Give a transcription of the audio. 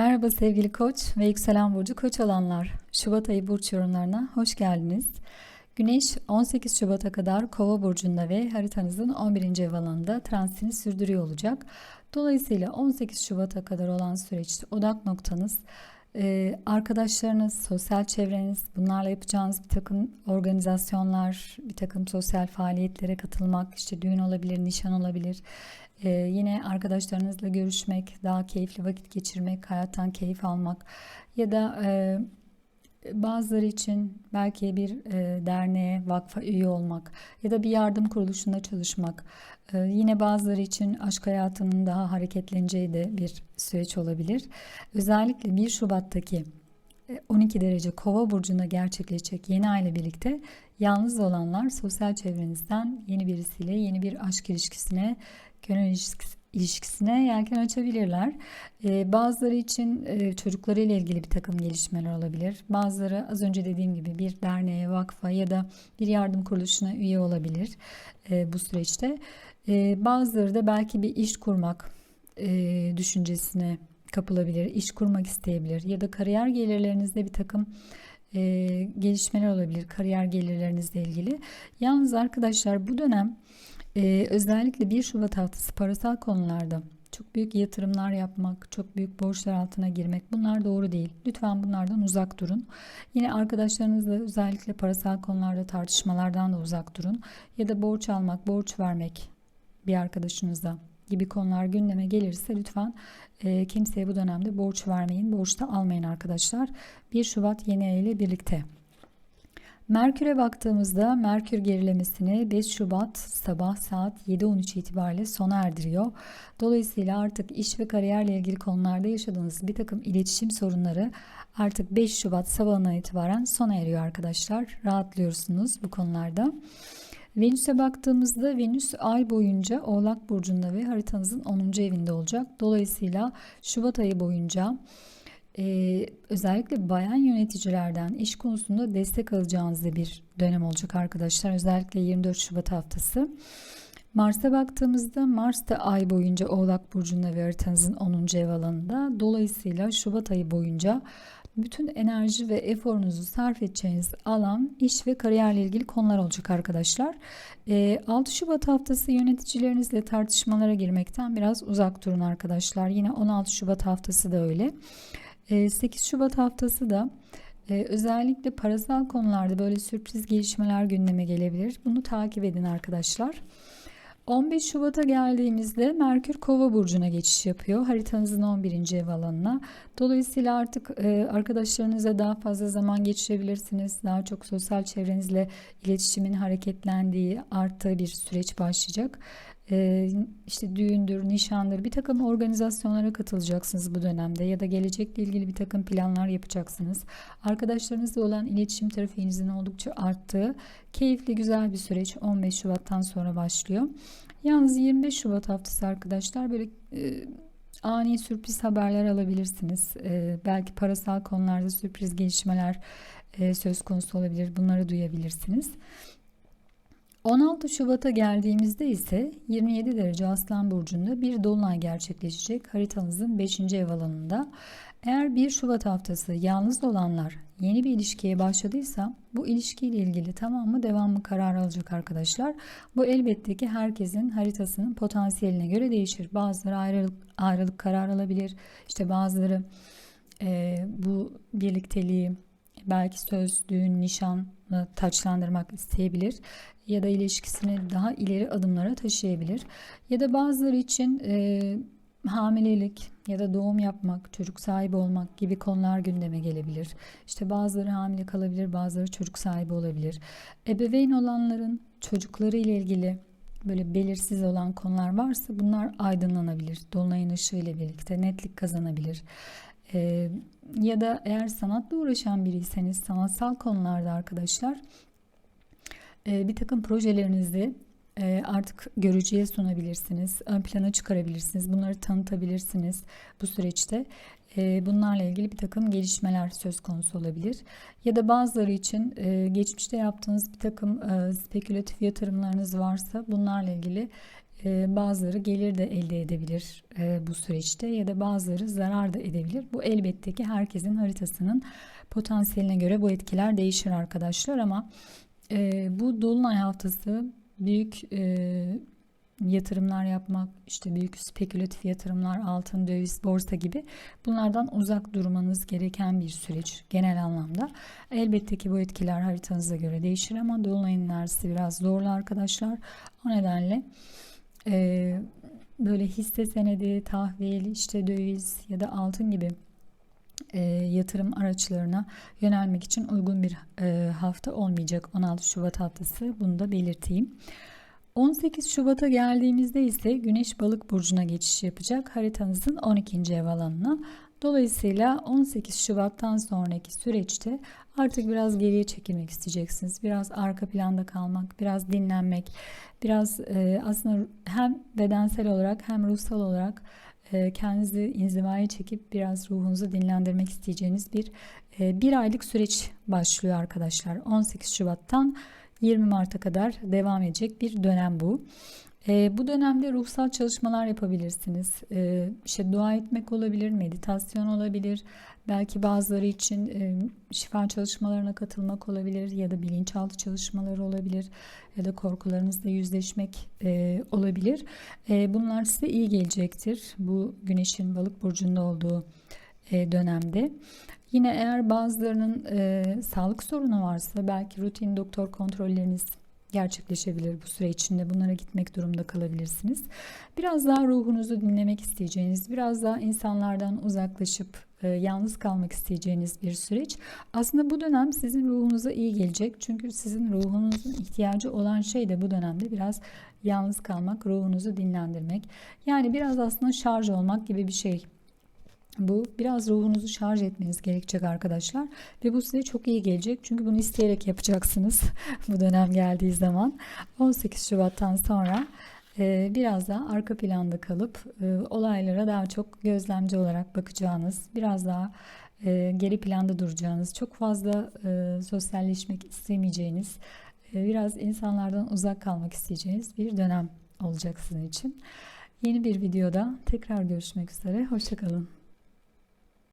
Merhaba sevgili koç ve yükselen burcu koç olanlar. Şubat ayı burç yorumlarına hoş geldiniz. Güneş 18 Şubat'a kadar Kova burcunda ve haritanızın 11. ev alanında transitini sürdürüyor olacak. Dolayısıyla 18 Şubat'a kadar olan süreçte odak noktanız e, arkadaşlarınız, sosyal çevreniz, bunlarla yapacağınız bir takım organizasyonlar, bir takım sosyal faaliyetlere katılmak, işte düğün olabilir, nişan olabilir, ee, yine arkadaşlarınızla görüşmek, daha keyifli vakit geçirmek, hayattan keyif almak ya da e, bazıları için belki bir e, derneğe, vakfa üye olmak ya da bir yardım kuruluşunda çalışmak. E, yine bazıları için aşk hayatının daha hareketleneceği de bir süreç olabilir. Özellikle 1 Şubat'taki 12 e, derece kova burcunda gerçekleşecek yeni ay ile birlikte yalnız olanlar sosyal çevrenizden yeni birisiyle yeni bir aşk ilişkisine gönül ilişkisine yelken açabilirler. Ee, bazıları için e, çocuklarıyla ilgili bir takım gelişmeler olabilir. Bazıları az önce dediğim gibi bir derneğe, vakfa ya da bir yardım kuruluşuna üye olabilir e, bu süreçte. E, bazıları da belki bir iş kurmak e, düşüncesine kapılabilir, iş kurmak isteyebilir ya da kariyer gelirlerinizde bir takım e, gelişmeler olabilir kariyer gelirlerinizle ilgili. Yalnız arkadaşlar bu dönem ee, özellikle 1 Şubat haftası parasal konularda çok büyük yatırımlar yapmak, çok büyük borçlar altına girmek bunlar doğru değil. Lütfen bunlardan uzak durun. Yine arkadaşlarınızla özellikle parasal konularda tartışmalardan da uzak durun. Ya da borç almak, borç vermek bir arkadaşınıza gibi konular gündeme gelirse lütfen e, kimseye bu dönemde borç vermeyin, borç da almayın arkadaşlar. 1 Şubat yeni ay ile birlikte. Merkür'e baktığımızda Merkür gerilemesini 5 Şubat sabah saat 7.13 itibariyle sona erdiriyor. Dolayısıyla artık iş ve kariyerle ilgili konularda yaşadığınız bir takım iletişim sorunları artık 5 Şubat sabahına itibaren sona eriyor arkadaşlar. Rahatlıyorsunuz bu konularda. Venüs'e baktığımızda Venüs ay boyunca Oğlak Burcu'nda ve haritanızın 10. evinde olacak. Dolayısıyla Şubat ayı boyunca ee, özellikle bayan yöneticilerden iş konusunda destek alacağınız da bir dönem olacak arkadaşlar. Özellikle 24 Şubat haftası. Mars'a baktığımızda Mars da ay boyunca Oğlak Burcu'nda ve haritanızın 10. ev alanında. Dolayısıyla Şubat ayı boyunca bütün enerji ve eforunuzu sarf edeceğiniz alan iş ve kariyerle ilgili konular olacak arkadaşlar. 6 Şubat haftası yöneticilerinizle tartışmalara girmekten biraz uzak durun arkadaşlar. Yine 16 Şubat haftası da öyle. 8 ee, Şubat haftası da e, özellikle parasal konularda böyle sürpriz gelişmeler gündeme gelebilir. Bunu takip edin arkadaşlar. 15 Şubat'a geldiğimizde Merkür Kova burcuna geçiş yapıyor. Haritanızın 11. ev alanına. Dolayısıyla artık e, arkadaşlarınızla daha fazla zaman geçirebilirsiniz. Daha çok sosyal çevrenizle iletişimin hareketlendiği, arttığı bir süreç başlayacak işte düğündür, nişandır bir takım organizasyonlara katılacaksınız bu dönemde ya da gelecekle ilgili bir takım planlar yapacaksınız. Arkadaşlarınızla olan iletişim trafiğinizin oldukça arttığı keyifli güzel bir süreç 15 Şubat'tan sonra başlıyor. Yalnız 25 Şubat haftası arkadaşlar böyle e, ani sürpriz haberler alabilirsiniz. E, belki parasal konularda sürpriz gelişmeler e, söz konusu olabilir. Bunları duyabilirsiniz. 16 Şubat'a geldiğimizde ise 27 derece Aslan Burcu'nda bir dolunay gerçekleşecek haritanızın 5. ev alanında. Eğer 1 Şubat haftası yalnız olanlar yeni bir ilişkiye başladıysa bu ilişkiyle ilgili tamam mı devam mı karar alacak arkadaşlar. Bu elbette ki herkesin haritasının potansiyeline göre değişir. Bazıları ayrılık, ayrılık karar alabilir. İşte bazıları e, bu birlikteliği belki söz, düğün, nişan taçlandırmak isteyebilir ya da ilişkisini daha ileri adımlara taşıyabilir. Ya da bazıları için e, hamilelik ya da doğum yapmak, çocuk sahibi olmak gibi konular gündeme gelebilir. İşte bazıları hamile kalabilir, bazıları çocuk sahibi olabilir. Ebeveyn olanların çocukları ile ilgili böyle belirsiz olan konular varsa bunlar aydınlanabilir. Dolunayın ışığı ile birlikte netlik kazanabilir. Ee, ya da eğer sanatla uğraşan biriyseniz sanatsal konularda arkadaşlar bir takım projelerinizi e, artık görücüye sunabilirsiniz, ön plana çıkarabilirsiniz, bunları tanıtabilirsiniz bu süreçte. E, bunlarla ilgili bir takım gelişmeler söz konusu olabilir. Ya da bazıları için geçmişte yaptığınız bir takım spekülatif yatırımlarınız varsa bunlarla ilgili E, bazıları gelir de elde edebilir e, bu süreçte ya da bazıları zarar da edebilir. Bu elbette ki herkesin haritasının potansiyeline göre bu etkiler değişir arkadaşlar ama e, bu dolunay haftası büyük e, yatırımlar yapmak, işte büyük spekülatif yatırımlar, altın, döviz, borsa gibi bunlardan uzak durmanız gereken bir süreç genel anlamda. Elbette ki bu etkiler haritanıza göre değişir ama dolunayın enerjisi biraz zorlu arkadaşlar. O nedenle e, böyle hisse senedi, tahvil, işte döviz ya da altın gibi e, yatırım araçlarına yönelmek için uygun bir e, hafta olmayacak 16 Şubat haftası bunu da belirteyim. 18 Şubat'a geldiğimizde ise Güneş Balık burcuna geçiş yapacak haritanızın 12. ev alanına. Dolayısıyla 18 Şubat'tan sonraki süreçte artık biraz geriye çekilmek isteyeceksiniz. Biraz arka planda kalmak, biraz dinlenmek, biraz e, aslında hem bedensel olarak hem ruhsal olarak kendinizi inzivaya çekip biraz ruhunuzu dinlendirmek isteyeceğiniz bir e, bir aylık süreç başlıyor arkadaşlar. 18 Şubat'tan 20 Mart'a kadar devam edecek bir dönem bu. E, bu dönemde ruhsal çalışmalar yapabilirsiniz. E, işte dua etmek olabilir, meditasyon olabilir. Belki bazıları için e, şifa çalışmalarına katılmak olabilir ya da bilinçaltı çalışmaları olabilir ya da korkularınızla yüzleşmek e, olabilir. E, bunlar size iyi gelecektir. Bu güneşin balık burcunda olduğu e, dönemde. Yine eğer bazılarının e, sağlık sorunu varsa belki rutin doktor kontrolleriniz gerçekleşebilir bu süre içinde. Bunlara gitmek durumda kalabilirsiniz. Biraz daha ruhunuzu dinlemek isteyeceğiniz, biraz daha insanlardan uzaklaşıp e, yalnız kalmak isteyeceğiniz bir süreç. Aslında bu dönem sizin ruhunuza iyi gelecek. Çünkü sizin ruhunuzun ihtiyacı olan şey de bu dönemde biraz yalnız kalmak, ruhunuzu dinlendirmek. Yani biraz aslında şarj olmak gibi bir şey bu biraz ruhunuzu şarj etmeniz gerekecek arkadaşlar ve bu size çok iyi gelecek çünkü bunu isteyerek yapacaksınız bu dönem geldiği zaman 18 Şubat'tan sonra e, biraz daha arka planda kalıp e, olaylara daha çok gözlemci olarak bakacağınız biraz daha e, geri planda duracağınız çok fazla sosyalleşmek istemeyeceğiniz biraz insanlardan uzak kalmak isteyeceğiniz bir dönem olacak sizin için. Yeni bir videoda tekrar görüşmek üzere. Hoşçakalın.